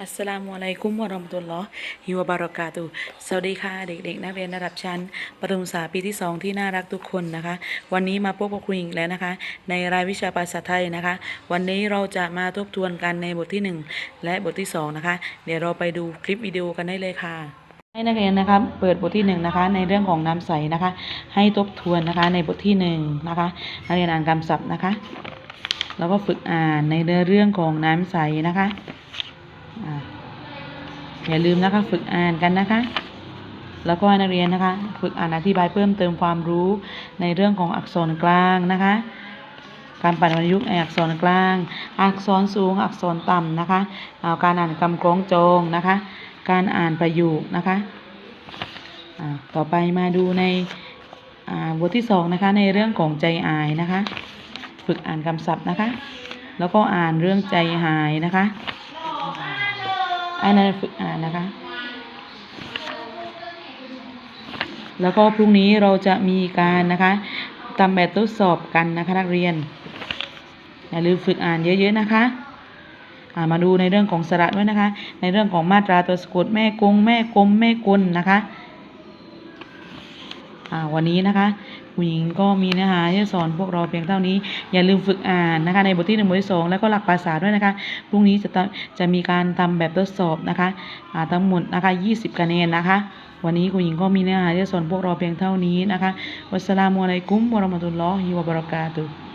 อัสสลามุอะลัยกุมวะราะมะตุลลอฮ์ฮิวะบารอกาตุสวัสดีค่ะ เด็ก ๆ นักเรียนระดับชั้น ประถมศึกษาปีที่ 2 ที่น่ารักทุกคนนะคะ วันนี้มาพบกับครูหญิงแล้วนะคะ ในรายวิชาภาษาไทยนะคะ วันนี้เราจะมาทบทวนกันในบทที่ 1 และบทที่ 2 นะคะ เดี๋ยวเราไปดูคลิปวิดีโอกันได้เลยค่ะ ให้นักเรียนนะคะเปิดบทที่หนึ่งนะคะ ในเรื่องของน้ำใสนะคะ ให้ทบทวนนะคะในบทที่หนึ่งนะคะนักเรียนอ่านคำศัพท์นะคะ แล้วก็ฝึกอ่านในเรื่องของน้ำใสนะคะ อย่าลืมนะคะ ฝึกอ่านกันนะคะ แล้วก็นักเรียนนะคะ ฝึกอ่านอธิบายเพิ่มเติมความรู้ในเรื่องของอักษรกลางนะคะ การปัดวรรณยุกต์ในอักษรกลาง อักษรสูง อักษรต่ำนะคะเอาการอ่านคำคล้องจองนะคะ การอ่านประโยคนะคะต่อไปมาดูในบทที่สองนะคะในเรื่องของใจอายนะคะ ฝึกอ่านคำศัพท์นะคะ แล้วก็อ่านเรื่องใจหายนะคะ อันนั้นฝึกอ่านนะคะ แล้วก็พรุ่งนี้เราจะมีการนะคะทำแบบทดสอบกันนะคะนักเรียน อย่าลืมฝึกอ่านเยอะๆนะคะามาดูในเรื่องของสระด้วยนะคะ ในเรื่องของมาตราตัวสะกดแม่กงแม่กลมแม่กลนะคะวันนี้นะคะ ผู้หญิงก็มีเนื้อหาที่จะสอนพวกเราเพียงเท่านี้ อย่าลืมฝึกอ่านนะคะ ในบทที่หนึ่งบทที่สองแล้วก็หลักภาษาด้วยนะคะพรุ่งนี้จะจะมีการทำแบบทดสอบนะคะทั้งหมดนะคะ20คะแนนนะคะ วันนี้คุณหญิงก็มีเนื้อหาที่จะสอนพวกเราเพียงเท่านี้นะคะวัสสลามุอะลัยกุมวะราะมะตุลลอฮิวะบะเราะกาตุ